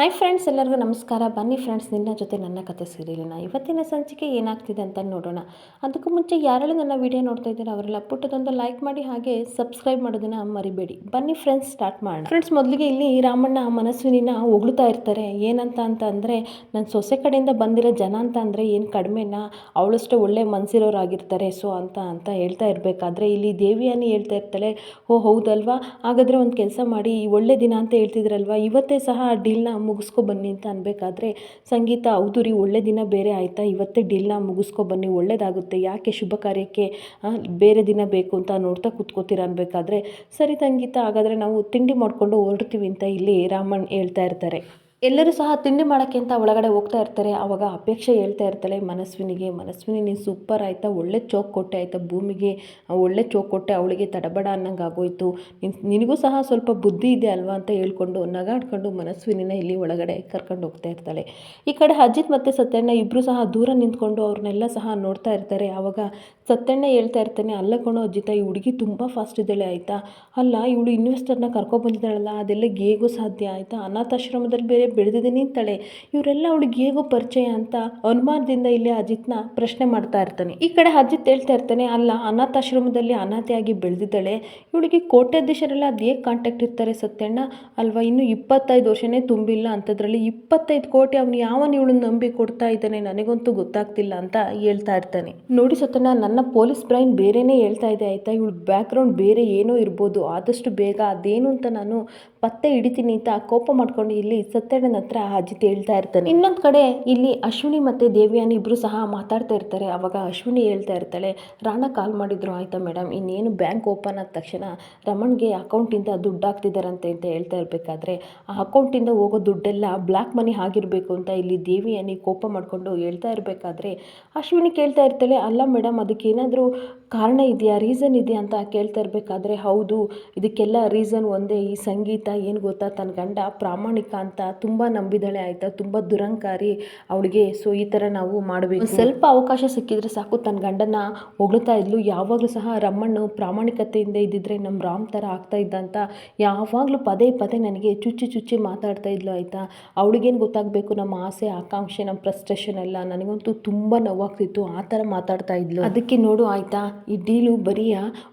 Hi friends ಎಲ್ಲರಿಗೂ ನಮಸ್ಕಾರ. ಬನ್ನಿ ಫ್ರೆಂಡ್ಸ್ ನಿನ್ನ ಜೊತೆ ನನ್ನ ಕತೆ ಸೀರಿಯಲಿನ. ಇವತ್ತಿನ ಸಂಚಿಕೆ ಏನಾಗ್ತಿದೆ ಅಂತ ನೋಡೋಣ. ಅದಕ್ಕೂ ಮುಂಚೆ ಯಾರೆಲ್ಲ ನನ್ನ ವಿಡಿಯೋ ನೋಡ್ತಾ ಇದ್ದೀರಾ, ಅವರೆಲ್ಲ ಪುಟ್ಟದೊಂದು ಲೈಕ್ ಮಾಡಿ ಹಾಗೆ ಸಬ್ಸ್ಕ್ರೈಬ್ ಮಾಡೋದನ್ನು ಮರಿಬೇಡಿ. ಬನ್ನಿ ಫ್ರೆಂಡ್ಸ್ ಸ್ಟಾರ್ಟ್ ಮಾಡೋಣ. ಫ್ರೆಂಡ್ಸ್ ಮೊದಲಿಗೆ ಇಲ್ಲಿ ರಾಮಣ್ಣ ಮನಸ್ವಿನಿನ ಹೊಗಳ್ತಾ ಇರ್ತಾರೆ. ಏನಂತ ಅಂತ ಅಂದರೆ ನನ್ನ ಸೊಸೆ ಕಡೆಯಿಂದ ಬಂದಿರೋ ಜನ ಅಂತ ಅಂದರೆ ಏನು ಕಡಿಮೆನಾ? ಅವಳಷ್ಟು ಒಳ್ಳೆ ಮನಸ್ಸಿರೋರಾಗಿರ್ತಾರೆ ಸೊ ಅಂತ ಅಂತ ಹೇಳ್ತಾ ಇರಬೇಕಾದ್ರೆ, ಇಲ್ಲಿ ದೇವಿಯಾನಿ ಹೇಳ್ತಾ ಇರ್ತಾಳೆ, ಓ, ಹೌದಲ್ವಾ? ಹಾಗಾದರೆ ಒಂದು ಕೆಲಸ ಮಾಡಿ ಒಳ್ಳೆ ದಿನ ಅಂತ ಹೇಳ್ತಿದ್ರಲ್ವಾ? ಇವತ್ತೇ ಸಹ ಆ ಡೀಲ್ನ ಮುಗಿಸ್ಕೊ ಬನ್ನಿ ಅಂತ ಅನ್ಬೇಕಾದ್ರೆ, ಸಂಗೀತ ಹೌದು ರೀ ಒಳ್ಳೆ ದಿನ ಬೇರೆ ಆಯಿತಾ? ಇವತ್ತೇ ಡೀಲ್ನ ಮುಗಿಸ್ಕೊ ಬನ್ನಿ, ಒಳ್ಳೇದಾಗುತ್ತೆ. ಯಾಕೆ ಶುಭ ಕಾರ್ಯಕ್ಕೆ ಬೇರೆ ದಿನ ಬೇಕು ಅಂತ ನೋಡ್ತಾ ಕೂತ್ಕೋತೀರ ಅನ್ಬೇಕಾದ್ರೆ, ಸರಿ ಸಂಗೀತ, ಹಾಗಾದರೆ ನಾವು ತಿಂಡಿ ಮಾಡಿಕೊಂಡು ಹೊರಡ್ತೀವಿ ಅಂತ ಇಲ್ಲಿ ರಾಮಣ್ಣ ಹೇಳ್ತಾ ಇರ್ತಾರೆ. ಎಲ್ಲರೂ ಸಹ ತಿಂಡಿ ಮಾಡೋಕ್ಕೆ ಅಂತ ಒಳಗಡೆ ಹೋಗ್ತಾ ಇರ್ತಾರೆ. ಆವಾಗ ಅಪೇಕ್ಷೆ ಹೇಳ್ತಾ ಇರ್ತಾಳೆ ಮನಸ್ವಿನಿಗೆ. ಮನಸ್ವಿನಿ, ನೀನು ಸೂಪರ್ ಆಯಿತಾ? ಒಳ್ಳೆ ಚೋಕ್ ಕೊಟ್ಟೆ ಆಯಿತಾ ಭೂಮಿಗೆ? ಒಳ್ಳೆ ಚೋಕ್ ಕೊಟ್ಟೆ ಅವಳಿಗೆ ತಡಬಡ ಅನ್ನಂಗೆ ಆಗೋಯ್ತು. ನಿನಗೂ ಸಹ ಸ್ವಲ್ಪ ಬುದ್ಧಿ ಇದೆ ಅಲ್ವಾ ಅಂತ ಹೇಳ್ಕೊಂಡು ನಗಾಡ್ಕೊಂಡು ಮನಸ್ವಿನಿನ ಇಲ್ಲಿ ಒಳಗಡೆ ಕರ್ಕೊಂಡು ಹೋಗ್ತಾ ಇರ್ತಾಳೆ. ಈ ಕಡೆ ಅಜಿತ್ ಮತ್ತು ಸತ್ಯಣ್ಣ ಇಬ್ಬರು ಸಹ ದೂರ ನಿಂತ್ಕೊಂಡು ಅವ್ರನ್ನೆಲ್ಲ ಸಹ ನೋಡ್ತಾ ಇರ್ತಾರೆ. ಆವಾಗ ಸತ್ಯಣ್ಣ ಹೇಳ್ತಾ ಇರ್ತಾನೆ, ಅಲ್ಲ ಕಣೋ ಅಜಿತ, ಈ ಹುಡುಗಿ ತುಂಬ ಫಾಸ್ಟ್ ಇದ್ದಾಳೆ ಆಯಿತಾ? ಅಲ್ಲ, ಇವಳು ಇನ್ವೆಸ್ಟರ್ನ ಕರ್ಕೊಬಂದಿದ್ದಾಳಲ್ಲ ಅದೆಲ್ಲ ಹೇಗೂ ಸಾಧ್ಯ ಆಯಿತಾ? ಅನಾಥಾಶ್ರಮದಲ್ಲಿ ಬೇರೆ ಬೆಳೆದಿದ್ದೀನಿ ಅಂತಾಳೆ ಇವರೆಲ್ಲ ಅವಳಿಗೆ ಹೇಗೋ ಪರಿಚಯ ಅಂತ ಅನುಮಾನದಿಂದ ಇಲ್ಲಿ ಅಜಿತ್ನ ಪ್ರಶ್ನೆ ಮಾಡ್ತಾ ಇರ್ತಾನೆ. ಈ ಕಡೆ ಅಜಿತ್ ಹೇಳ್ತಾ ಇರ್ತಾನೆ, ಅಲ್ಲ ಅನಾಥಾಶ್ರಮದಲ್ಲಿ ಅನಾಥೆಯಾಗಿ ಬೆಳೆದಿದ್ದಾಳೆ. ಇವಳಿಗೆ ಕೋಟ್ಯಾಧೀಶರೆಲ್ಲ ಅದು ಹೇಗೆ ಕಾಂಟ್ಯಾಕ್ಟ್ ಇರ್ತಾರೆ ಸತ್ಯಣ್ಣ. ಅಲ್ವಾ, ಇನ್ನು ಇಪ್ಪತ್ತೈದು ವರ್ಷನೇ ತುಂಬಿಲ್ಲ ಅಂಥದ್ರಲ್ಲಿ ಇಪ್ಪತ್ತೈದು ಕೋಟಿ ಅವನು ಯಾವನು ಇವಳನ್ನ ನಂಬಿ ಕೊಡ್ತಾ ಇದ್ದಾನೆ ನನಗಂತೂ ಗೊತ್ತಾಗ್ತಿಲ್ಲ ಅಂತ ಹೇಳ್ತಾ ಇರ್ತಾನೆ. ನೋಡಿ ಸತ್ಯಣ್ಣ, ನನ್ನ ಪೊಲೀಸ್ ಬ್ರೈನ್ ಬೇರೆನೇ ಹೇಳ್ತಾ ಇದೆ ಆಯಿತಾ? ಇವಳು ಬ್ಯಾಕ್ಗ್ರೌಂಡ್ ಬೇರೆ ಏನೋ ಇರ್ಬೋದು. ಆದಷ್ಟು ಬೇಗ ಅದೇನು ಅಂತ ನಾನು ಪತ್ತೆ ಹಿಡಿತೀನಿ ಅಂತ ಕೋಪ ಮಾಡ್ಕೊಂಡು ಇಲ್ಲಿ ಸತ್ಯಣ್ಣನ ಹತ್ರ ಅಜಿತ್ ಹೇಳ್ತಾ ಇರ್ತಾನೆ. ಇನ್ನೊಂದು ಕಡೆ ಇಲ್ಲಿ ಅಶ್ವಿನಿ ಮತ್ತು ದೇವಿಯಾನಿ ಇಬ್ಬರು ಸಹ ಮಾತಾಡ್ತಾ ಇರ್ತಾರೆ. ಅವಾಗ ಅಶ್ವಿನಿ ಹೇಳ್ತಾ ಇರ್ತಾಳೆ, ರಾಣ ಕಾಲ್ ಮಾಡಿದ್ರು, ಆಯಿತಾ ಮೇಡಮ್ ಇನ್ನೇನು ಬ್ಯಾಂಕ್ ಓಪನ್ ಆದ ತಕ್ಷಣ ರಮಣ್ಗೆ ಅಕೌಂಟಿಂದ ದುಡ್ಡು ಹಾಕ್ತಿದಾರಂತೆ ಅಂತ ಹೇಳ್ತಾ ಇರಬೇಕಾದ್ರೆ, ಆ ಅಕೌಂಟಿಂದ ಹೋಗೋ ದುಡ್ಡೆಲ್ಲ ಬ್ಲ್ಯಾಕ್ ಮನಿ ಆಗಿರಬೇಕು ಅಂತ ಇಲ್ಲಿ ದೇವಿಯಾನಿ ಕೋಪ ಮಾಡಿಕೊಂಡು ಹೇಳ್ತಾ ಇರಬೇಕಾದ್ರೆ, ಅಶ್ವಿನಿ ಕೇಳ್ತಾ ಇರ್ತಾಳೆ, ಅಲ್ಲ ಮೇಡಮ್ ಅದಕ್ಕೆ ಏನಾದರೂ ಕಾರಣ ಇದೆಯಾ? ರೀಸನ್ ಇದೆಯಾ? ಅಂತ ಕೇಳ್ತಾ ಇರಬೇಕಾದ್ರೆ, ಹೌದು, ಇದಕ್ಕೆಲ್ಲ ರೀಸನ್ ಒಂದೇ. ಈ ಸಂಗೀತ ಏನು ಗೊತ್ತಾ? ತನ್ನ ಗಂಡ ಪ್ರಾಮಾಣಿಕ ಅಂತ ತುಂಬ ನಂಬಿದಾಳೆ ಆಯಿತಾ ತುಂಬ ದುರಂಕಾರಿ ಅವಳಿಗೆ. ಸೊ ಈ ಥರ ನಾವು ಮಾಡಬೇಕು. ಸ್ವಲ್ಪ ಅವಕಾಶ ಸಿಕ್ಕಿದ್ರೆ ಸಾಕು. ತನ್ನ ಗಂಡನ ಹೊಗಳ್ತಾ ಇದ್ಲು. ಯಾವಾಗಲೂ ಸಹ ರಮ್ಮಣ್ಣು ಪ್ರಾಮಾಣಿಕತೆಯಿಂದ ಇದ್ದಿದ್ರೆ ನಮ್ಮ ರಾಮ್ ಥರ ಆಗ್ತಾ ಇದ್ದ ಅಂತ ಯಾವಾಗಲೂ ಪದೇ ಪದೇ ನನಗೆ ಚುಚ್ಚಿ ಚುಚ್ಚಿ ಮಾತಾಡ್ತಾ ಇದ್ಲು ಆಯಿತಾ. ಅವಳಿಗೇನು ಗೊತ್ತಾಗಬೇಕು? ನಮ್ಮ ಆಸೆ ಆಕಾಂಕ್ಷೆ ನಮ್ಮ ಫ್ರಸ್ಟ್ರೇಷನ್ ಎಲ್ಲ ನನಗಂತೂ ತುಂಬ ನೋವಾಗ್ತಿತ್ತು. ಆ ಥರ ಮಾತಾಡ್ತಾ ಇದ್ಲು. ಅದಕ್ಕೆ ನೋಡು ಆಯಿತಾ ಈ ಡೀಲು ಬರೀ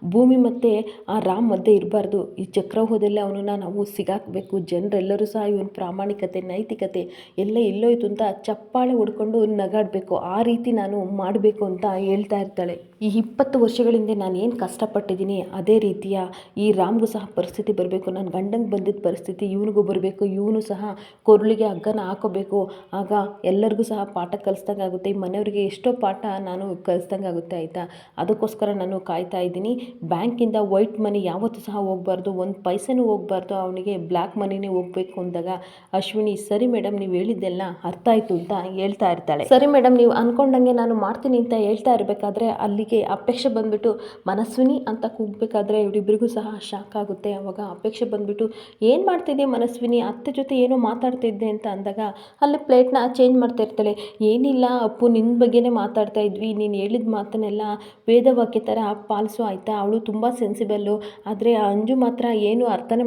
ಭೂಮಿ ಮತ್ತು ಆ ರಾಮ್ ಮಧ್ಯೆ ಇರಬಾರ್ದು. ಈ ಚಕ್ರವ್ಯೂಹದಲ್ಲೇ ಅವನನ್ನು ನಾವು ಸಿಗಾಕಬೇಕು. ಜನರೆಲ್ಲರೂ ಸಹ ಇವನ ಪ್ರಾಮಾಣಿಕತೆ, ನೈತಿಕತೆ ಎಲ್ಲ ಎಲ್ಲೋಯ್ತು ಅಂತ ಚಪ್ಪಾಳೆ ಹೊಡ್ಕೊಂಡು ನಗಾಡಬೇಕು. ಆ ರೀತಿ ನಾನು ಮಾಡಬೇಕು ಅಂತ ಹೇಳ್ತಾ ಇರ್ತಾಳೆ. ಈ ಇಪ್ಪತ್ತು ವರ್ಷಗಳಿಂದ ನಾನು ಏನು ಕಷ್ಟಪಟ್ಟಿದ್ದೀನಿ, ಅದೇ ರೀತಿಯ ಈ ರಾಮ್ಗೂ ಸಹ ಪರಿಸ್ಥಿತಿ ಬರಬೇಕು. ನನ್ನ ಗಂಡಂಗೆ ಬಂದಿದ್ದ ಪರಿಸ್ಥಿತಿ, ಇವನಿಗೂ ಬರಬೇಕು. ಇವನು ಸಹ ಕೊರಳಿಗೆ ಹಗ್ಗನ ಹಾಕೋಬೇಕು. ಆಗ ಎಲ್ಲರಿಗೂ ಸಹ ಪಾಠ ಕಲಿಸ್ದಂಗೆ ಆಗುತ್ತೆ. ಈ ಮನೆಯವರಿಗೆ ಎಷ್ಟೋ ಪಾಠ ನಾನು ಕಲಿಸ್ದಂಗೆ ಆಗುತ್ತೆ, ಆಯಿತಾ? ಅದಕ್ಕೋಸ್ಕರ ನಾನು ಕಾಯ್ತಾ ಇದ್ದೀನಿ. ಬ್ಯಾಂಕಿಂದ ವೈಟ್ ಮನಿ ಯಾವತ್ತೂ ಸಹ ಹೋಗಬಾರ್ದು. ಒಂದು ಪೈಸೆನೂ ಹೋಗಬಾರ್ದು. ಅವನಿಗೆ ಬ್ಲ್ಯಾಕ್ ಮನಿನೇ ಹೋಗ್ಬೇಕು ಅಂದಾಗ, ಅಶ್ವಿನಿ, ಸರಿ ಮೇಡಮ್ ನೀವು ಹೇಳಿದ್ದೆಲ್ಲ ಅರ್ಥ ಆಯಿತು ಅಂತ ಹೇಳ್ತಾ ಇರ್ತಾಳೆ. ಸರಿ ಮೇಡಮ್ ನೀವು ಅಂದ್ಕೊಂಡಂಗೆ ನಾನು ಮಾಡ್ತೀನಿ ಅಂತ ಹೇಳ್ತಾ ಇರಬೇಕಾದ್ರೆ ಅಲ್ಲಿಗೆ ಅಪೇಕ್ಷೆ ಬಂದುಬಿಟ್ಟು, ಮನಸ್ವಿನಿ ಅಂತ ಕೂಗಬೇಕಾದ್ರೆ ಇವರಿಬ್ಬರಿಗೂ ಸಹ ಶಾಕ್ ಆಗುತ್ತೆ. ಆವಾಗ ಅಪೇಕ್ಷೆ ಬಂದುಬಿಟ್ಟು, ಏನು ಮಾಡ್ತಿದ್ದೆ ಮನಸ್ವಿನಿ? ಅತ್ತೆ ಜೊತೆ ಏನೋ ಮಾತಾಡ್ತಿದ್ದೆ ಅಂತ ಅಂದಾಗ, ಅಲ್ಲಿ ಪ್ಲೇಟ್ನ ಚೇಂಜ್ ಮಾಡ್ತಾ ಇರ್ತಾಳೆ. ಏನಿಲ್ಲ ಅಪ್ಪು ನಿನ್ನ ಬಗ್ಗೆನೇ ಮಾತಾಡ್ತಾ ಇದ್ವಿ. ನೀನು ಹೇಳಿದ ಮಾತನ್ನೆಲ್ಲ ವೇದವಾಕ್ಯ ಥರ ಪಾಲಿಸು ಆಯಿತಾ? ಅವಳು ತುಂಬ ಸೆನ್ಸಿಬಲ್ಲು ಆದರೆ ಅಂಜು ಮಾತ್ರ ಏನು ಅರ್ಥನೇ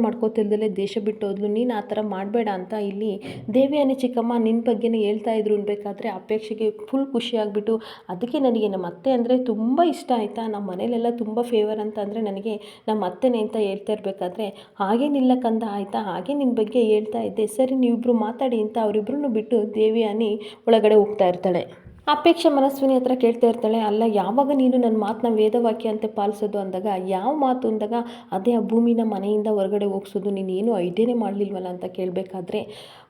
ಮಾಡ್ಕೋತಿಲ್ದಲೆ ದೇಶ ಬಿಟ್ಟು ಹೋದ್ಲು, ನೀನು ಆ ಥರ ಮಾಡಬೇಡ ಅಂತ ಇಲ್ಲಿ ದೇವಿಯಾನಿ ಚಿಕ್ಕಮ್ಮ ನಿನ್ನ ಬಗ್ಗೆನೇ ಹೇಳ್ತಾ ಇದ್ರು ಅನ್ಬೇಕಾದ್ರೆ ಅಪೇಕ್ಷೆಗೆ ಫುಲ್ ಖುಷಿ ಆಗಿಬಿಟ್ಟು, ಅದಕ್ಕೆ ನನಗೆ ನಮ್ಮ ಅತ್ತೆ ಅಂದರೆ ತುಂಬ ಇಷ್ಟ ಆಯಿತಾ? ನಮ್ಮ ಮನೇಲೆಲ್ಲ ತುಂಬ ಫೇವರ್ ಅಂತ ಅಂದರೆ ನನಗೆ ನಮ್ಮ ಅತ್ತೆನೇ ಅಂತ ಹೇಳ್ತಾ ಇರಬೇಕಾದ್ರೆ ಹಾಗೇನಿಲ್ಲ ಕಂದ, ಆಯಿತಾ? ಹಾಗೆ ನಿನ್ನ ಬಗ್ಗೆ ಹೇಳ್ತಾ ಇದ್ದೆ. ಸರಿ ನೀವಿಬ್ಬರು ಮಾತಾಡಿ ಅಂತ ಅವರಿಬ್ರು ಬಿಟ್ಟು ದೇವಿಯಾನಿ ಒಳಗಡೆ ಹೋಗ್ತಾ ಇರ್ತಾಳೆ. ಅಪೇಕ್ಷೆ ಮನಸ್ವಿನಿ ಹತ್ರ ಕೇಳ್ತಾ ಇರ್ತಾಳೆ, ಅಲ್ಲ, ಯಾವಾಗ ನೀನು ನನ್ನ ಮಾತನ್ನ ವೇದವಾಕ್ಯ ಅಂತ ಪಾಲಿಸೋದು? ಅಂದಾಗ, ಯಾವ ಮಾತು? ಅಂದಾಗ, ಅದೇ ಆ ಭೂಮಿನ ಮನೆಯಿಂದ ಹೊರಗಡೆ ಹೋಗ್ಸೋದು, ನೀನು ಏನೂ ಐಡಿಯಾನೇ ಮಾಡಲಿಲ್ವಲ್ಲ? ಅಂತ ಕೇಳಬೇಕಾದ್ರೆ,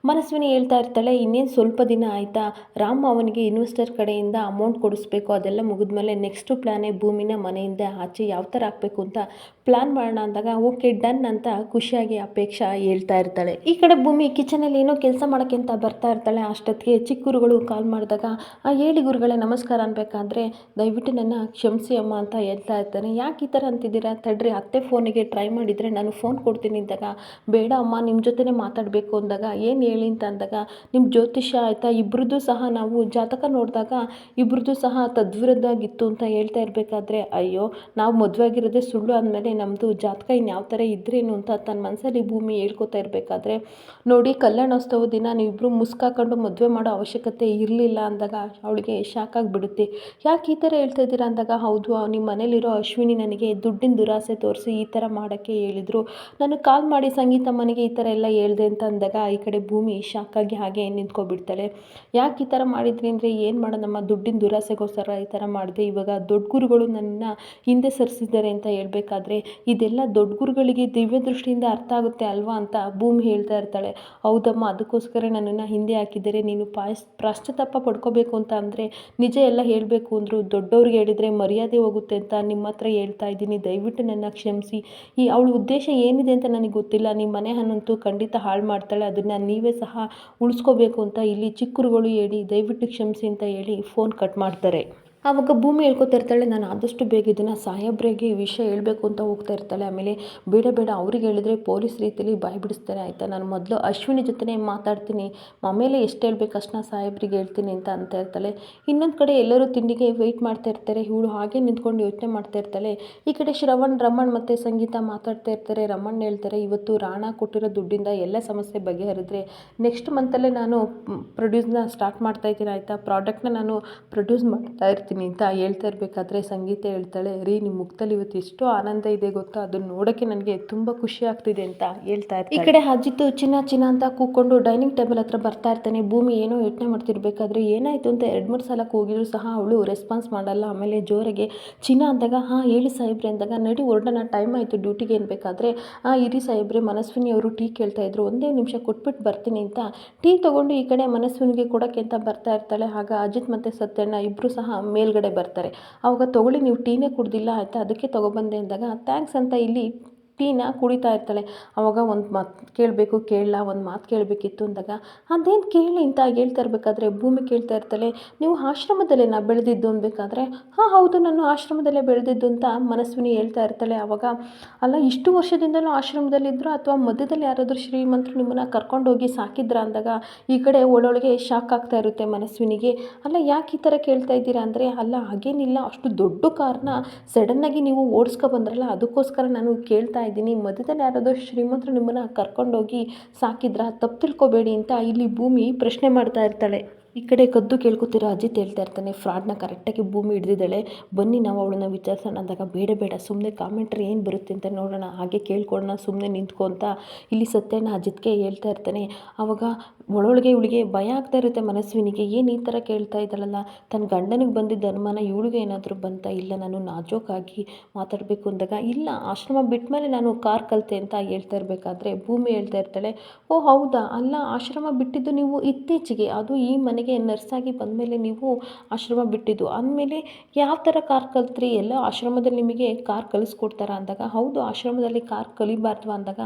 ಮನಸ್ವಿನಿ ಹೇಳ್ತಾ ಇರ್ತಾಳೆ, ಇನ್ನೇನು ಸ್ವಲ್ಪ ದಿನ ಆಯಿತಾ? ರಾಮ್ ಅವನಿಗೆ ಇನ್ವೆಸ್ಟರ್ ಕಡೆಯಿಂದ ಅಮೌಂಟ್ ಕೊಡಿಸ್ಬೇಕು, ಅದೆಲ್ಲ ಮುಗಿದ್ಮೇಲೆ ನೆಕ್ಸ್ಟು ಪ್ಲ್ಯಾನೇ ಭೂಮಿನ ಮನೆಯಿಂದ ಆಚೆ ಯಾವ ಥರ ಹಾಕಬೇಕು ಅಂತ ಪ್ಲ್ಯಾನ್ ಮಾಡೋಣ ಅಂದಾಗ, ಓಕೆ, ಡನ್ ಅಂತ ಖುಷಿಯಾಗಿ ಅಪೇಕ್ಷಾ ಹೇಳ್ತಾ ಇರ್ತಾಳೆ. ಈ ಕಡೆ ಭೂಮಿ ಕಿಚನಲ್ಲಿ ಏನೋ ಕೆಲಸ ಮಾಡೋಕ್ಕೆ ಅಂತ ಬರ್ತಾ ಇರ್ತಾಳೆ, ಅಷ್ಟೊತ್ತಿಗೆ ಚಿಕ್ಕರುಗಳು ಕಾಲ್ ಮಾಡಿದಾಗ ಹೇಳಿ ಗುರುಗಳೇ, ನಮಸ್ಕಾರ ಅನ್ಬೇಕಾದ್ರೆ ದಯವಿಟ್ಟು ನನ್ನ ಕ್ಷಮಿಸಿ ಅಮ್ಮ ಅಂತ ಹೇಳ್ತಾ ಇರ್ತಾನೆ. ಯಾಕೆ ಈ ಥರ ಅಂತಿದ್ದೀರಾ? ತಡ್ರಿ, ಅತ್ತೆ ಫೋನಿಗೆ ಟ್ರೈ ಮಾಡಿದರೆ ನಾನು ಫೋನ್ ಕೊಡ್ತೀನಿ ಅಂದಾಗ, ಬೇಡ ಅಮ್ಮ ನಿಮ್ಮ ಜೊತೆನೇ ಮಾತಾಡಬೇಕು ಅಂದಾಗ, ಏನು ಹೇಳಿ ಅಂತ ಅಂದಾಗ ನಿಮ್ಮ ಜ್ಯೋತಿಷ್ಯ ಆಯಿತಾ? ಇಬ್ಬರದ್ದು ಸಹ ನಾವು ಜಾತಕ ನೋಡಿದಾಗ ಇಬ್ಬರದ್ದು ಸಹ ತದ್ವಿರುದ್ಧವಾಗಿತ್ತು ಅಂತ ಹೇಳ್ತಾ ಇರಬೇಕಾದ್ರೆ, ಅಯ್ಯೋ, ನಾವು ಮದುವೆ ಆಗಿರೋದೇ ಸುಳ್ಳು ಅಂದಮೇಲೆ ನಮ್ಮದು ಜಾತಕ ಇನ್ಯಾವ ಥರ ಇದ್ರೇನು ಅಂತ ತನ್ನ ಮನಸ್ಸಲ್ಲಿ ಭೂಮಿ ಹೇಳ್ಕೊತಾ ಇರಬೇಕಾದ್ರೆ, ನೋಡಿ ಕಲ್ಯಾಣೋತ್ಸವ ದಿನ ನೀವಿಬ್ಬರು ಮುಸ್ಕಾಕೊಂಡು ಮದುವೆ ಮಾಡೋ ಅವಶ್ಯಕತೆ ಇರಲಿಲ್ಲ ಅಂದಾಗ ಅವಳಿಗೆ ಶಾಕ್ ಆಗಿಬಿಡುತ್ತೆ ಯಾಕೆ ಈ ಥರ ಹೇಳ್ತಾ ಇದ್ದೀರಾ ಅಂದಾಗ, ಹೌದು, ನಿಮ್ಮ ಮನೇಲಿರೋ ಅಶ್ವಿನಿ ನನಗೆ ದುಡ್ಡಿನ ದುರಾಸೆ ತೋರಿಸಿ ಈ ಥರ ಮಾಡೋಕ್ಕೆ ಹೇಳಿದರು. ನಾನು ಕಾಲ್ ಮಾಡಿ ಸಂಗೀತ ಮನೆಗೆ ಈ ಥರ ಎಲ್ಲ ಹೇಳಿದೆ ಅಂತ ಅಂದಾಗ, ಈ ಕಡೆ ಭೂಮಿ ಶಾಕಾಗಿ ಹಾಗೆ ನಿಂತ್ಕೊಬಿಡ್ತಾಳೆ. ಯಾಕೆ ಈ ಥರ ಮಾಡಿದ್ರಿ ಅಂದರೆ, ಏನು ಮಾಡೋಣಮ್ಮ, ದುಡ್ಡಿನ ದುರಾಸೆಗೋಸ್ಕರ ಈ ಥರ ಮಾಡಿದೆ. ಇವಾಗ ದೊಡ್ಡ ಗುರುಗಳು ನನ್ನ ಹಿಂದೆ ಸರಿಸಿದ್ದಾರೆ ಅಂತ ಹೇಳಬೇಕಾದ್ರೆ, ಇದೆಲ್ಲ ದೊಡ್ಡ ಗುರುಗಳಿಗೆ ದಿವ್ಯ ದೃಷ್ಟಿಯಿಂದ ಅರ್ಥ ಆಗುತ್ತೆ ಅಲ್ವಾ ಅಂತ ಭೂಮಿ ಹೇಳ್ತಾ ಇರ್ತಾಳೆ. ಹೌದಮ್ಮ, ಅದಕ್ಕೋಸ್ಕರ ನನ್ನನ್ನು ಹಿಂದೆ ಹಾಕಿದರೆ ನೀನು ಪಾಯಸ್ ಪ್ರಾಶ್ಚಾತ್ತಾಪ ಪಡ್ಕೋಬೇಕು ಅಂತ ಅಂದರೆ ನಿಜ ಎಲ್ಲ ಹೇಳಬೇಕು ಅಂದರು ದೊಡ್ಡವ್ರಿಗೆ ಹೇಳಿದರೆ ಮರ್ಯಾದೆ ಹೋಗುತ್ತೆ ಅಂತ ನಿಮ್ಮ ಹತ್ರ ಹೇಳ್ತಾ ಇದ್ದೀನಿ. ದಯವಿಟ್ಟು ನನ್ನ ಕ್ಷಮಿಸಿ. ಈ ಅವಳ ಉದ್ದೇಶ ಏನಿದೆ ಅಂತ ನನಗೆ ಗೊತ್ತಿಲ್ಲ. ನಿಮ್ಮ ಮನೆ ಹನ್ನಂತೂ ಖಂಡಿತ ಹಾಳು ಮಾಡ್ತಾಳೆ. ಅದನ್ನು ನೀವೇ ಸಹ ಉಳಿಸ್ಕೋಬೇಕು ಅಂತ ಇಲ್ಲಿ ಚಿಕ್ಕರುಗಳು ಹೇಳಿ ದಯವಿಟ್ಟು ಕ್ಷಮಿಸಿ ಅಂತ ಹೇಳಿ ಫೋನ್ ಕಟ್ ಮಾಡ್ತಾರೆ. ಆವಾಗ ಭೂಮಿ ಹೇಳ್ಕೊತಾ ಇರ್ತಾಳೆ, ನಾನು ಆದಷ್ಟು ಬೇಗ ಇದನ್ನು ಸಾಹೇಬ್ರಿಗೆ ಈ ವಿಷಯ ಹೇಳಬೇಕು ಅಂತ ಹೋಗ್ತಾ ಇರ್ತಾಳೆ. ಆಮೇಲೆ ಬೇಡ ಬೇಡ, ಅವ್ರಿಗೆ ಹೇಳಿದ್ರೆ ಪೊಲೀಸ್ ರೀತಿಯಲ್ಲಿ ಬಾಯಿ ಬಿಡಿಸ್ತಾರೆ. ಆಯಿತಾ, ನಾನು ಮೊದಲು ಅಶ್ವಿನಿ ಜೊತೆನೇ ಮಾತಾಡ್ತೀನಿ. ಆಮೇಲೆ ಎಷ್ಟು ಹೇಳ್ಬೇಕು ಅಷ್ಟನ್ನ ಸಾಹೇಬ್ರಿಗೆ ಹೇಳ್ತೀನಿ ಅಂತ ಅಂತ ಇರ್ತಾಳೆ. ಇನ್ನೊಂದು ಕಡೆ ಎಲ್ಲರೂ ತಿಂಡಿಗೆ ವೆಯ್ಟ್ ಮಾಡ್ತಾ ಇರ್ತಾರೆ. ಇವಳು ಹಾಗೆ ನಿಂತ್ಕೊಂಡು ಯೋಚನೆ ಮಾಡ್ತಾ ಇರ್ತಾಳೆ. ಈ ಕಡೆ ಶ್ರವಣ್, ರಮಣ್ ಮತ್ತು ಸಂಗೀತ ಮಾತಾಡ್ತಾ ಇರ್ತಾರೆ. ರಮಣ್ ಹೇಳ್ತಾರೆ, ಇವತ್ತು ರಾಣ ಕೊಟ್ಟಿರೋ ದುಡ್ಡಿಂದ ಎಲ್ಲ ಸಮಸ್ಯೆ ಬಗೆಹರಿದ್ರೆ ನೆಕ್ಸ್ಟ್ ಮಂತಲ್ಲೇ ನಾನು ಪ್ರೊಡ್ಯೂಸ್ನ ಸ್ಟಾರ್ಟ್ ಮಾಡ್ತಾ ಇದ್ದೀನಿ. ಆಯಿತಾ? ಪ್ರಾಡಕ್ಟ್ನ ನಾನು ಪ್ರೊಡ್ಯೂಸ್ ಮಾಡ್ತಾ ಇರ್ತೀನಿ. ಅಂತ ಹೇಳ್ತಾ ಇರಬೇಕಾದ್ರೆ ಸಂಗೀತ ಹೇಳ್ತಾಳೆ ರೀ ನಿಮ್ಮ ಮುಖದಲ್ಲಿ ಇವತ್ತು ಎಷ್ಟು ಆನಂದ ಇದೆ ಗೊತ್ತಾ? ಅದನ್ನ ನೋಡೋಕ್ಕೆ ನನಗೆ ತುಂಬ ಖುಷಿ ಆಗ್ತಿದೆ ಅಂತ ಹೇಳ್ತಾ ಇರ್ತಾರೆ ಈ ಕಡೆ ಅಜ್ಜಿತ್ತು ಚಿನ್ನ ಚಿನ್ನ ಅಂತ ಕೂಕೊಂಡು ಡೈನಿಂಗ್ ಟೇಬಲ್ ಹತ್ರ ಬರ್ತಾ ಇರ್ತಾನೆ ಭೂಮಿ ಏನೋ ಯೋಚನೆ ಮಾಡ್ತಿರ್ಬೇಕಾದ್ರೆ ಏನಾಯಿತು ಅಂತ ಎರಡು ಮೂರು ಸಲ ಕೂಗಿದ್ರು ಸಹ ಅವಳು ರೆಸ್ಪಾನ್ಸ್ ಮಾಡಲ್ಲ. ಆಮೇಲೆ ಜೋರಾಗೆ ಚಿನ್ನ ಅಂದಾಗ ಹಾಂ ಹೇಳಿ ಸಾಹೇಬ್ರೆ ಅಂದಾಗ ನಡಿ ಹೊರಡೋಣ ಟೈಮ್ ಆಯಿತು ಡ್ಯೂಟಿಗೆ ಅನ್ಬೇಕಾದ್ರೆ ಹಾಂ ಇರಿ ಸಾಹೇಬ್ರೆ ಮನಸ್ವಿನಿ ಅವರು ಟೀ ಕೇಳ್ತಾ ಇದ್ರು ಒಂದೇ ನಿಮಿಷ ಕೊಟ್ಬಿಟ್ಟು ಬರ್ತೀನಿ ಅಂತ. ಟೀ ತೊಗೊಂಡು ಈ ಕಡೆ ಮನಸ್ವಿನಿಗೆ ಕೊಡೋಕ್ಕೆ ಅಂತ ಬರ್ತಾ ಇರ್ತಾಳೆ. ಆಗ ಅಜಿತ್ ಮತ್ತು ಸತ್ಯಣ್ಣ ಇಬ್ಬರು ಸಹ ಮೇಲ್ಗಡೆ ಬರ್ತಾರೆ. ಆವಾಗ ತೊಗೊಳ್ಳಿ ನೀವು ಟೀನೇ ಕುಡಿದಿಲ್ಲ ಆಯಿತಾ? ಅದಕ್ಕೆ ತೊಗೊಬಂದೆ ಅಂದಾಗ ಥ್ಯಾಂಕ್ಸ್ ಅಂತ ಇಲ್ಲಿ ಟೀನ ಕುಡಿತಾ ಇರ್ತಾಳೆ. ಆವಾಗ ಒಂದು ಮಾತು ಕೇಳಬೇಕು ಕೇಳಲ್ಲ ಒಂದು ಮಾತು ಕೇಳಬೇಕಿತ್ತು ಅಂದಾಗ, ಅದೇನು ಕೇಳಿ ಅಂತ ಹೇಳ್ತಾ ಇರಬೇಕಾದ್ರೆ, ಭೂಮಿ ಕೇಳ್ತಾ ಇರ್ತಾಳೆ. ನೀವು ಆಶ್ರಮದಲ್ಲೇ ನಾ ಬೆಳೆದಿದ್ದು ಅನ್ಬೇಕಾದ್ರೆ, ಹಾಂ, ಹೌದು, ನಾನು ಆಶ್ರಮದಲ್ಲೇ ಬೆಳೆದಿದ್ದು ಅಂತ ಮನಸ್ವಿನಿ ಹೇಳ್ತಾ ಇರ್ತಾಳೆ ಆವಾಗ ಅಲ್ಲ, ಇಷ್ಟು ವರ್ಷದಿಂದಲೂ ಆಶ್ರಮದಲ್ಲಿದ್ದರು ಅಥವಾ ಮಧ್ಯದಲ್ಲಿ ಯಾರಾದರೂ ಶ್ರೀಮಂತರು ನಿಮ್ಮನ್ನು ಕರ್ಕೊಂಡೋಗಿ ಸಾಕಿದ್ರ ಅಂದಾಗ, ಈ ಕಡೆ ಒಳೊಳಗೆ ಶಾಕ್ ಆಗ್ತಾ ಇರುತ್ತೆ ಮನಸ್ವಿನಿಗೆ. ಅಲ್ಲ, ಯಾಕೆ ಈ ಥರ ಕೇಳ್ತಾ ಇದ್ದೀರಾ ಅಂದರೆ, ಅಲ್ಲ, ಹಾಗೇನಿಲ್ಲ. ಅಷ್ಟು ದೊಡ್ಡ ಕಾರನ್ನ ಸಡನ್ನಾಗಿ ನೀವು ಓಡಿಸ್ಕೊ ಬಂದ್ರಲ್ಲ, ಅದಕ್ಕೋಸ್ಕರ ನಾನು ಕೇಳ್ತಾ ಇದ್ದೀನಿ. ಮಧ್ಯದಲ್ಲಿ ಯಾರಾದರೂ ಶ್ರೀಮಂತರು ನಿಮ್ಮನ್ನು ಕರ್ಕೊಂಡೋಗಿ ಸಾಕಿದ್ರ, ತಪ್ಪು ತಿಳ್ಕೊಬೇಡಿ ಅಂತ ಇಲ್ಲಿ ಭೂಮಿ ಪ್ರಶ್ನೆ ಮಾಡ್ತಾ ಇರ್ತಾಳೆ. ಈ ಕಡೆ ಕದ್ದು ಕೇಳ್ಕೊತಿರೋ ಅಜಿತ್ ಹೇಳ್ತಾ ಇರ್ತಾನೆ ಫ್ರಾಡ್ನ ಕರೆಕ್ಟಾಗಿ ಭೂಮಿ ಹಿಡ್ದಿದ್ದಾಳೆ. ಬನ್ನಿ ನಾವು ಅವಳನ್ನ ವಿಚಾರಿಸೋಣ ಅಂದಾಗ, ಬೇಡ ಬೇಡ ಸುಮ್ಮನೆ ಕಾಮೆಂಟ್ರಿ ಏನು ಬರುತ್ತೆ ಅಂತ ನೋಡೋಣ. ಹಾಗೆ ಕೇಳ್ಕೊಳ್ಳೋಣ ಸುಮ್ಮನೆ ನಿಂತ್ಕೊ ಅಂತ. ಇಲ್ಲಿ ಸತ್ಯನ ಅಜಿತ್ಗೆ ಹೇಳ್ತಾ ಇರ್ತಾನೆ ಆವಾಗ ಒಳೊಳಗೆ ಇವಳಿಗೆ ಭಯ ಆಗ್ತಾ ಇರುತ್ತೆ ಮನಸ್ವಿನಿಗೆ. ಏನು ಈ ಥರ ಕೇಳ್ತಾ ಇದ್ದಾಳಲ್ಲ? ತನ್ನ ಗಂಡನಿಗೆ ಬಂದಿದ್ದ ಅನುಮಾನ ಇವಳಿಗೆ ಏನಾದರೂ ಬಂತ? ಇಲ್ಲ, ನಾನು ನಾಜೋಕಾಗಿ ಮಾತಾಡಬೇಕು ಅಂದಾಗ, ಇಲ್ಲ, ಆಶ್ರಮ ಬಿಟ್ಟ ಮೇಲೆ ನಾನು ಕಾರ್ ಕಲಿತೆ ಅಂತ ಹೇಳ್ತಾ ಇರಬೇಕಾದ್ರೆ ಭೂಮಿ ಹೇಳ್ತಾ ಇರ್ತಾಳೆ, ಓ, ಹೌದಾ? ಅಲ್ಲ, ಆಶ್ರಮ ಬಿಟ್ಟಿದ್ದು ನೀವು ಇತ್ತೀಚೆಗೆ. ಅದು ಈ ಮನೆಗೆ ನರ್ಸಾಗಿ ಬಂದಮೇಲೆ ನೀವು ಆಶ್ರಮ ಬಿಟ್ಟಿದ್ದು. ಅಂದಮೇಲೆ ಯಾವ ಥರ ಕಾರ್ ಕಲಿತ್ರಿ? ಎಲ್ಲ ಆಶ್ರಮದಲ್ಲಿ ನಿಮಗೆ ಕಾರ್ ಕಲಿಸ್ಕೊಡ್ತಾರ ಅಂದಾಗ? ಹೌದು, ಆಶ್ರಮದಲ್ಲಿ ಕಾರ್ ಕಲಿಬಾರ್ದು ಅಂದಾಗ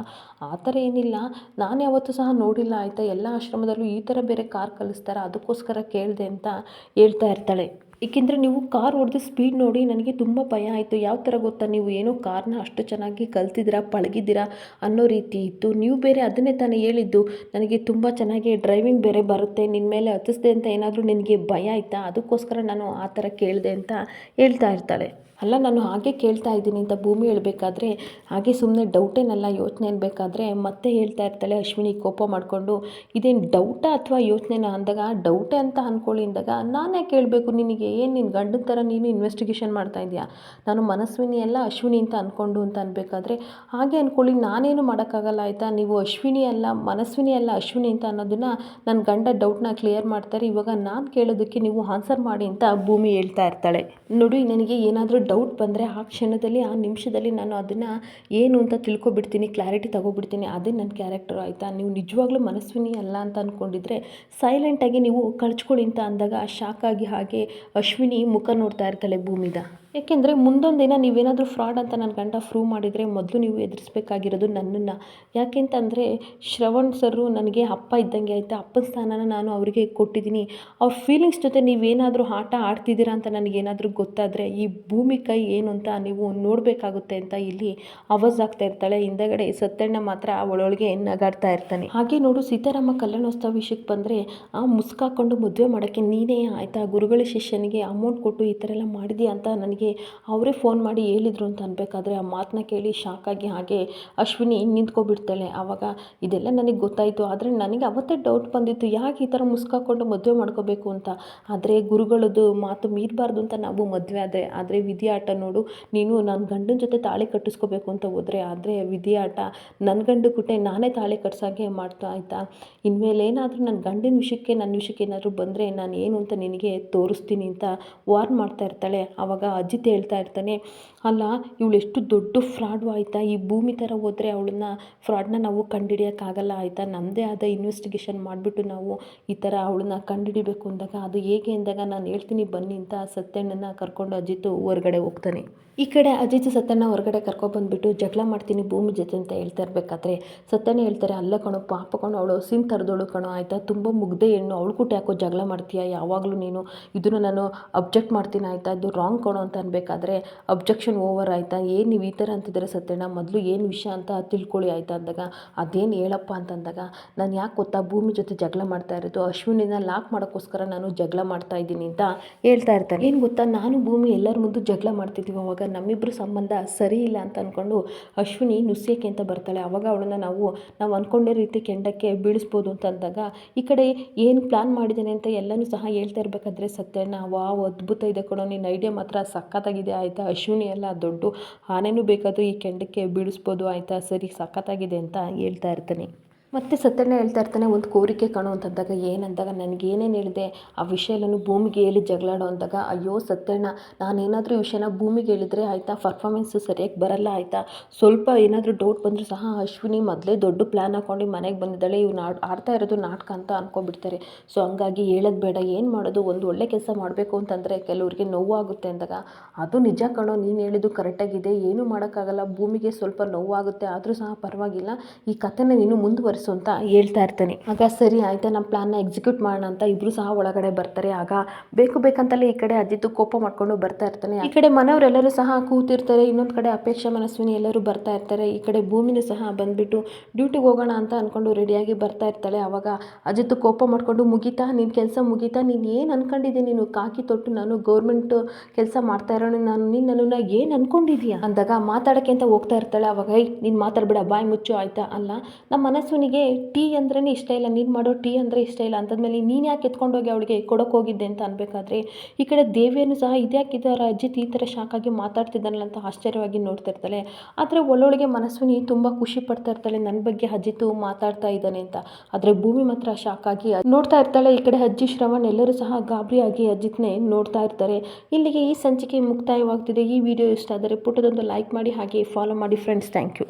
ಆ ಥರ ಏನಿಲ್ಲ. ನಾನು ಯಾವತ್ತೂ ಸಹ ನೋಡಿಲ್ಲ, ಆಯಿತಾ? ಎಲ್ಲ ಆಶ್ರಮದಲ್ಲೂ ಈ ಥರ ಬೇರೆ ಕಾರ್ ಕಲಿಸ್ತಾರ? ಅದಕ್ಕೋಸ್ಕರ ಕೇಳಿದೆ ಅಂತ ಹೇಳ್ತಾ ಇರ್ತಾಳೆ. ಏಕೆಂದರೆ ನೀವು ಕಾರ್ ಹೊಡೆದು ಸ್ಪೀಡ್ ನೋಡಿ ನನಗೆ ತುಂಬ ಭಯ ಆಯಿತು. ಯಾವ ಥರ ಗೊತ್ತಾ? ನೀವು ಏನೋ ಕಾರ್ನ ಅಷ್ಟು ಚೆನ್ನಾಗಿ ಕಲ್ತಿದ್ದೀರಾ, ಪಳಗಿದ್ದೀರಾ ಅನ್ನೋ ರೀತಿ ಇತ್ತು. ನೀವು ಬೇರೆ ಅದನ್ನೇ ತಾನೇ ಹೇಳಿದ್ದು. ನನಗೆ ತುಂಬ ಚೆನ್ನಾಗಿ ಡ್ರೈವಿಂಗ್ ಬೇರೆ ಬರುತ್ತೆ. ನಿನ್ನ ಮೇಲೆ ಹತ್ತಿಸ್ದೆ ಅಂತ ಏನಾದರೂ ನಿನಗೆ ಭಯ ಆಯಿತಾ? ಅದಕ್ಕೋಸ್ಕರ ನಾನು ಆ ಥರ ಕೇಳಿದೆ ಅಂತ ಹೇಳ್ತಾ ಇರ್ತಾಳೆ. ಅಲ್ಲ, ನಾನು ಹಾಗೆ ಕೇಳ್ತಾ ಇದ್ದೀನಿ ಅಂತ ಭೂಮಿ ಹೇಳಬೇಕಾದ್ರೆ, ಹಾಗೆ ಸುಮ್ಮನೆ ಡೌಟೇನಲ್ಲ ಯೋಚನೆ ಅನ್ಬೇಕಾದ್ರೆ ಮತ್ತೆ ಹೇಳ್ತಾ ಇರ್ತಾಳೆ ಅಶ್ವಿನಿ ಕೋಪ ಮಾಡಿಕೊಂಡು, ಇದೇನು ಡೌಟಾ ಅಥವಾ ಯೋಚನೆನ? ಅಂದಾಗ ಡೌಟೇ ಅಂತ ಅಂದ್ಕೊಳ್ಳಿ ಅಂದಾಗ, ನಾನೇ ಕೇಳಬೇಕು ನಿನಗೆ, ಏನು ನಿನ್ನ ಗಂಡನ ಥರ ನೀನು ಇನ್ವೆಸ್ಟಿಗೇಷನ್ ಮಾಡ್ತಾ ಇದೆಯಾ ನಾನು ಮನಸ್ವಿನಿ ಅಲ್ಲ, ಅಶ್ವಿನಿ ಅಂತ ಅಂದ್ಕೊಂಡು ಅಂತ ಅನ್ಬೇಕಾದ್ರೆ, ಹಾಗೆ ಅಂದ್ಕೊಳ್ಳಿ ನಾನೇನು ಮಾಡೋಕ್ಕಾಗಲ್ಲ ಆಯಿತಾ? ನೀವು ಅಶ್ವಿನಿ ಅಲ್ಲ, ಮನಸ್ವಿನಿ ಅಲ್ಲ, ಅಶ್ವಿನಿ ಅಂತ ಅನ್ನೋದನ್ನು ನನ್ನ ಗಂಡ ಡೌಟ್ನ ಕ್ಲಿಯರ್ ಮಾಡ್ತಾರೆ. ಇವಾಗ ನಾನು ಕೇಳೋದಕ್ಕೆ ನೀವು ಆನ್ಸರ್ ಮಾಡಿ ಅಂತ ಭೂಮಿ ಹೇಳ್ತಾ ಇರ್ತಾಳೆ. ನೋಡಿ, ನನಗೆ ಏನಾದರೂ ಡೌಟ್ ಬಂದರೆ ಆ ಕ್ಷಣದಲ್ಲಿ, ಆ ನಿಮಿಷದಲ್ಲಿ ನಾನು ಅದನ್ನು ಏನು ಅಂತ ತಿಳ್ಕೊಬಿಡ್ತೀನಿ ಕ್ಲಾರಿಟಿ ತಗೋಬಿಡ್ತೀನಿ, ಅದೇ ನನ್ನ ಕ್ಯಾರೆಕ್ಟರ್ ಆಯಿತಾ? ನೀವು ನಿಜವಾಗ್ಲೂ ಮನಸ್ವಿನಿ ಅಲ್ಲ ಅಂತ ಅಂದ್ಕೊಂಡಿದ್ರೆ ಸೈಲೆಂಟಾಗಿ ನೀವು ಕಳ್ಚ್ಕೊಳ್ಳಿ ಅಂತ ಅಂದಾಗ ಶಾಕ್ ಆಗಿ ಹಾಗೆ ಅಶ್ವಿನಿ ಮುಖ ನೋಡ್ತಾ ಇರ್ತಾಳೆ ಭೂಮಿದ. ಏಕೆಂದರೆ ಮುಂದೊಂದು ದಿನ ನೀವೇನಾದರೂ ಫ್ರಾಡ್ ಅಂತ ನನ್ನ ಗಂಡ ಪ್ರೂವ್ ಮಾಡಿದರೆ ಮೊದಲು ನೀವು ಎದುರಿಸ್ಬೇಕಾಗಿರೋದು ನನ್ನನ್ನು. ಯಾಕೆಂತಂದರೆ ಶ್ರವಣ್ ಸರು ನನಗೆ ಅಪ್ಪ ಇದ್ದಂಗೆ ಆಯಿತಾ, ಅಪ್ಪನ ಸ್ಥಾನನ ನಾನು ಅವರಿಗೆ ಕೊಟ್ಟಿದ್ದೀನಿ. ಅವ್ರ ಫೀಲಿಂಗ್ಸ್ ಜೊತೆ ನೀವೇನಾದರೂ ಆಟ ಆಡ್ತಿದ್ದೀರಾ ಅಂತ ನನಗೇನಾದರೂ ಗೊತ್ತಾದರೆ ಈ ಭೂಮಿ ಕೈ ಏನು ಅಂತ ನೀವು ನೋಡಬೇಕಾಗುತ್ತೆ ಅಂತ ಇಲ್ಲಿ ಅವಾಜ್ ಆಗ್ತಾ ಇರ್ತಾಳೆ. ಹಿಂದಗಡೆ ಸತ್ಯಣ್ಣ ಮಾತ್ರ ಅವಳೊಳಗೆ ನಗಾಡ್ತಾ ಇರ್ತಾನೆ. ಹಾಗೆ ನೋಡು, ಸೀತಾರಾಮ ಕಲ್ಯಾಣೋತ್ಸವ ವಿಷಯಕ್ಕೆ ಬಂದರೆ ಆ ಮುಸ್ಕಾಕೊಂಡು ಮದುವೆ ಮಾಡೋಕ್ಕೆ ನೀನೇ ಆಯಿತಾ? ಗುರುಗಳ ಶಿಷ್ಯನಿಗೆ ಅಮೌಂಟ್ ಕೊಟ್ಟು ಈ ಥರ ಎಲ್ಲ ಮಾಡಿದ್ಯಾ ಅಂತ ನನಗೆ ಅವರೇ ಫೋನ್ ಮಾಡಿ ಹೇಳಿದರು ಅಂತ ಅನ್ಬೇಕಾದ್ರೆ ಆ ಮಾತನ್ನ ಕೇಳಿ ಶಾಕಾಗಿ ಹಾಗೆ ಅಶ್ವಿನಿ ನಿಂತ್ಕೊಬಿಡ್ತಾಳೆ. ಆವಾಗ ಇದೆಲ್ಲ ನನಗೆ ಗೊತ್ತಾಯಿತು, ಆದರೆ ನನಗೆ ಅವತ್ತೇ ಡೌಟ್ ಬಂದಿತ್ತು. ಯಾಕೆ ಈ ಥರ ಮುಸ್ಕಾಕೊಂಡು ಮದುವೆ ಮಾಡ್ಕೋಬೇಕು ಅಂತ? ಆದರೆ ಗುರುಗಳದ್ದು ಮಾತು ಮೀರಬಾರ್ದು ಅಂತ ನಾವು ಮದುವೆ ಆದರೆ ಆದರೆ ವಿಧಿಯಾಟ ನೋಡು. ನೀನು ನನ್ನ ಗಂಡನ ಜೊತೆ ತಾಳಿ ಕಟ್ಟಿಸ್ಕೋಬೇಕು ಅಂತ ಹೋದರೆ ಆದರೆ ವಿಧಿಯಾಟ ನನ್ನ ಗಂಡು ಕುಟೆ ನಾನೇ ತಾಳಿ ಕಟ್ಸಾಗೆ ಮಾಡ್ತಾ ಆಯಿತಾ ಇನ್ಮೇಲೆ ಏನಾದರೂ ನನ್ನ ಗಂಡಿನ ವಿಷಯಕ್ಕೆ ನನ್ನ ವಿಷಯಕ್ಕೆ ಏನಾದರೂ ಬಂದರೆ ನಾನು ಏನು ಅಂತ ನಿನಗೆ ತೋರಿಸ್ತೀನಿ ಅಂತ ವಾರ್ನ್ ಮಾಡ್ತಾ ಇರ್ತಾಳೆ. ಆವಾಗ ಅಜಿತ್ ಹೇಳ್ತಾ ಇರ್ತಾನೆ ಅಲ್ಲ, ಇವಳು ಎಷ್ಟು ದೊಡ್ಡ ಫ್ರಾಡು ಆಯಿತಾ? ಈ ಭೂಮಿ ಥರ ಹೋದರೆ ಅವಳನ್ನ ಫ್ರಾಡನ್ನ ನಾವು ಕಂಡುಹಿಡಿಯೋಕ್ಕಾಗಲ್ಲ ಆಯಿತಾ? ನಮ್ಮದೇ ಆದ ಇನ್ವೆಸ್ಟಿಗೇಷನ್ ಮಾಡಿಬಿಟ್ಟು ನಾವು ಈ ಥರ ಅವಳನ್ನ ಕಂಡುಹಿಡಿಬೇಕು ಅಂದಾಗ ಅದು ಹೇಗೆ ಅಂದಾಗ ನಾನು ಹೇಳ್ತೀನಿ ಬನ್ನಿ ಅಂತ ಸತ್ಯಣ್ಣನ ಕರ್ಕೊಂಡು ಅಜಿತ್ ಹೊರಗಡೆ ಹೋಗ್ತಾನೆ. ಈ ಕಡೆ ಅಜಿತ್ ಸತ್ಯಣ್ಣ ಹೊರಗಡೆ ಕರ್ಕೊಬಂದ್ಬಿಟ್ಟು ಜಗಳ ಮಾಡ್ತೀನಿ, ಭೂಮಿ ಜೊತೆ ಅಂತ ಹೇಳ್ತಾ ಇರಬೇಕಾದ್ರೆ. ಸತ್ಯಣ್ಣ ಹೇಳ್ತಾರೆ, ಅಲ್ಲ ಕಣೋ, ಪಾಪ ಕಣೋ, ಅವಳು ಸಿನ್ ತರದೋಳು ಕಣೋ, ಆಯಿತಾ? ತುಂಬ ಮುಗ್ದೆ ಹೆಣ್ಣು, ಅವಳು ಕೂಟ ಯಾಕೋ ಜಗಳ ಮಾಡ್ತೀಯ? ಯಾವಾಗಲೂ ನೀನು ಇದನ್ನು ನಾನು ಅಬ್ಜೆಕ್ಟ್ ಮಾಡ್ತೀನಿ, ಆಯಿತಾ? ಇದು ರಾಂಗ್ ಕಣೋ ಅಂತ ಅನ್ಬೇಕಾದ್ರೆ ಅಬ್ಜೆಕ್ಷನ್ ಓವರ್ ಆಯಿತಾ? ಏನು ನೀವು ಈ ಥರ ಅಂತಿದ್ದೀರಾ ಸತ್ಯಣ್ಣ? ಮೊದಲು ಏನು ವಿಷಯ ಅಂತ ತಿಳ್ಕೊಳ್ಳಿ ಆಯಿತಾ ಅಂದಾಗ? ಅದೇನು ಹೇಳಪ್ಪ ಅಂತಂದಾಗ? ನಾನು ಯಾಕೆ ಗೊತ್ತಾ? ಭೂಮಿ ಜೊತೆ ಜಗಳ ಮಾಡ್ತಾ ಇರೋದು. ಅಶ್ವಿನಿನ ಲಾಕ್ ಮಾಡೋಕ್ಕೋಸ್ಕರ ನಾನು ಜಗಳ ಮಾಡ್ತಾ ಇದ್ದೀನಿ ಅಂತ ಹೇಳ್ತಾ ಇರ್ತಾನೆ. ಏನು ಗೊತ್ತಾ? ನಾನು ಭೂಮಿ ಎಲ್ಲರ ಮುಂದೆ ಜಗಳ ಮಾಡ್ತಿದ್ದೀವಿ ಅವಾಗ ನಮ್ಮಿಬ್ಬರು ಸಂಬಂಧ ಸರಿ ಇಲ್ಲ ಅಂತ ಅಂದ್ಕೊಂಡು ಅಶ್ವಿನಿ ನುಸ್ಯಕ್ಕೆ ಅಂತ ಬರ್ತಾಳೆ. ಅವಾಗ ಅವಳನ್ನ ನಾವು ನಾವು ಅಂದ್ಕೊಂಡೇ ರೀತಿ ಕೆಂಡಕ್ಕೆ ಬೀಳಿಸ್ಬೋದು ಅಂತ ಅಂದಾಗ, ಈ ಕಡೆ ಏನು ಪ್ಲ್ಯಾನ್ ಮಾಡಿದ್ದೇನೆ ಅಂತ ಎಲ್ಲನೂ ಸಹ ಹೇಳ್ತಾ ಇರಬೇಕಾದ್ರೆ ಸತ್ಯಣ್ಣ ವಾ ಅದ್ಭುತ ಇದೆ ಕೊಡೋ ನಿನ್ನ ಐಡಿಯಾ ಮಾತ್ರ ಸಖತ್ತಾಗಿದೆ ಆಯಿತಾ? ಅಶ್ವಿನಿ ಎಲ್ಲ ದೊಡ್ಡ ಆನೆನೂ ಬೇಕಾದರೂ ಈ ಕೆಂಡಕ್ಕೆ ಬೀಳಿಸ್ಬೋದು ಆಯಿತಾ? ಸರಿ ಸಖತ್ತಾಗಿದೆ ಅಂತ ಹೇಳ್ತಾ ಇರ್ತಾನೆ. ಮತ್ತು ಸತ್ಯಣ್ಣ ಹೇಳ್ತಾ ಇರ್ತಾನೆ, ಒಂದು ಕೋರಿಕೆ ಕಾಣು ಅಂತಂದಾಗ ಏನಂದಾಗ ನನಗೇನೇನು ಹೇಳಿದೆ, ಆ ವಿಷಯ ಎಲ್ಲನೂ ಭೂಮಿಗೆ ಹೇಳಿ ಜಗಳಾಡೋ ಅಂದಾಗ, ಅಯ್ಯೋ ಸತ್ಯಣ್ಣ, ನಾನೇನಾದರೂ ವಿಷಯನ ಭೂಮಿಗೆ ಹೇಳಿದರೆ ಆಯಿತಾ? ಪರ್ಫಾಮೆನ್ಸು ಸರಿಯಾಗಿ ಬರಲ್ಲ ಆಯಿತಾ? ಸ್ವಲ್ಪ ಏನಾದರೂ ಡೌಟ್ ಬಂದರೂ ಸಹ ಅಶ್ವಿನಿ ಮೊದಲೇ ದೊಡ್ಡ ಪ್ಲ್ಯಾನ್ ಹಾಕ್ಕೊಂಡು ಮನೆಗೆ ಬಂದಿದ್ದಾಳೆ, ಇವ್ನು ಆಡ್, ಆಡ್ತಾ ಇರೋದು ನಾಟಕ ಅಂತ ಅಂದ್ಕೊಂಡ್ಬಿಡ್ತಾರೆ ಸೊ ಹಂಗಾಗಿ ಹೇಳೋದು ಬೇಡ, ಏನು ಮಾಡೋದು? ಒಂದು ಒಳ್ಳೆ ಕೆಲಸ ಮಾಡಬೇಕು ಅಂತಂದರೆ ಕೆಲವ್ರಿಗೆ ನೋವಾಗುತ್ತೆ ಅಂದಾಗ, ಅದು ನಿಜ ಕಣೋ, ನೀನು ಹೇಳಿದ್ದು ಕರೆಕ್ಟಾಗಿದೆ ಏನೂ ಮಾಡೋಕ್ಕಾಗಲ್ಲ, ಭೂಮಿಗೆ ಸ್ವಲ್ಪ ನೋವಾಗುತ್ತೆ, ಆದರೂ ಸಹ ಪರವಾಗಿಲ್ಲ, ಈ ಕಥೆನ ನೀನು ಮುಂದುವರಿಸು ಅಂತ ಹೇಳ್ತಾ ಇರ್ತಾನೆ. ಆಗ ಸರಿ, ಆಯ್ತಾ ನಮ್ಮ ಪ್ಲ್ಯಾನ್ನ ಎಕ್ಸಿಕ್ಯೂಟ್ ಮಾಡೋಣ ಅಂತ ಇಬ್ರು ಸಹ ಒಳಗಡೆ ಬರ್ತಾರೆ. ಆಗ ಬೇಕು ಬೇಕಂತಲೇ ಈ ಕಡೆ ಅಜಿತ್ತು ಕೋಪ ಮಾಡ್ಕೊಂಡು ಬರ್ತಾ ಇರ್ತಾನೆ. ಈ ಕಡೆ ಮನೆಯವರೆಲ್ಲರೂ ಸಹ ಕೂತಿರ್ತಾರೆ. ಇನ್ನೊಂದು ಕಡೆ ಅಪೇಕ್ಷಾ ಮನಸ್ವಿನಿ ಎಲ್ಲರೂ ಬರ್ತಾ ಇರ್ತಾರೆ. ಈ ಕಡೆ ಭೂಮಿನೂ ಸಹ ಬಂದುಬಿಟ್ಟು ಡ್ಯೂಟಿಗೆ ಹೋಗೋಣ ಅಂತ ಅಂದ್ಕೊಂಡು ರೆಡಿಯಾಗಿ ಬರ್ತಾ ಇರ್ತಾಳೆ. ಆವಾಗ ಅಜಿತ್ ಕೋಪ ಮಾಡ್ಕೊಂಡು, ಮುಗಿತಾ ನಿನ್ನ ಕೆಲಸ ಮುಗಿತಾ? ನೀನು ಏನು ಅನ್ಕೊಂಡಿದ್ದೆ? ನೀನು ಕಾಕಿ ತೊಟ್ಟು ನಾನು ಗೌರ್ಮೆಂಟ್ ಕೆಲಸ ಮಾಡ್ತಾ ಇರೋಣ. ನಾನು ನೀನು ನನ್ನನ್ನು ಏನು ಅನ್ಕೊಂಡಿದ್ಯಾ? ಅಂದಾಗ ಮಾತಾಡೋಕ್ಕೆ ಅಂತ ಹೋಗ್ತಾ ಇರ್ತಾಳೆ. ಅವಾಗ ನೀನು ಮಾತಾಡ್ಬೇಡ. ಬಾಯಿ ಮುಚ್ಚು, ಆಯ್ತಾ? ಅಲ್ಲ ನಮ್ಮ ಮನಸ್ವಿನಿಗೆ ಟೀ ಅಂದ್ರೇ ಇಷ್ಟ ಇಲ್ಲ, ನೀನು ಮಾಡೋ ಟೀ ಅಂದರೆ ಇಷ್ಟ ಇಲ್ಲ ಅಂತಂದಮೇಲೆ ನೀನು ಯಾಕೆ ಎತ್ಕೊಂಡೋಗಿ ಅವಳಿಗೆ ಕೊಡೋಕೆ ಹೋಗಿದ್ದೆ ಅಂತ ಅನ್ಬೇಕಾದ್ರೆ ಈ ಕಡೆ ದೇವಿಯನ್ನು ಸಹ ಇದ್ಯಾಕೆ ಇದರ ಅಜ್ಜಿ ಈ ಥರ ಶಾಕಾಗಿ ಮಾತಾಡ್ತಿದ್ದಾನಲ್ಲ ಅಂತ ಆಶ್ಚರ್ಯವಾಗಿ ನೋಡ್ತಾ ಇರ್ತಾಳೆ. ಆದರೆ ಒಳ್ಳೊಳಗೆ ನೀ ತುಂಬ ಖುಷಿ ಪಡ್ತಾ ಇರ್ತಾಳೆ ನನ್ನ ಬಗ್ಗೆ ಅಜ್ಜಿತು ಮಾತಾಡ್ತಾ ಇದ್ದಾನೆ ಅಂತ. ಆದರೆ ಭೂಮಿ ಮಾತ್ರ ಶಾಕಾಗಿ ನೋಡ್ತಾ ಇರ್ತಾಳೆ. ಈ ಕಡೆ ಅಜ್ಜಿ, ಶ್ರವಣ್ ಎಲ್ಲರೂ ಸಹ ಗಾಬರಿಯಾಗಿ ಅಜಿತ್ನೇ ನೋಡ್ತಾ ಇರ್ತಾರೆ. ಇಲ್ಲಿಗೆ ಈ ಸಂಚಿಕೆ ಮುಕ್ತಾಯವಾಗ್ತಿದೆ. ಈ ವಿಡಿಯೋ ಇಷ್ಟ ಆದರೆ ಪುಟದೊಂದು ಲೈಕ್ ಮಾಡಿ ಹಾಗೆ ಫಾಲೋ ಮಾಡಿ ಫ್ರೆಂಡ್ಸ್ ಥ್ಯಾಂಕ್ ಯು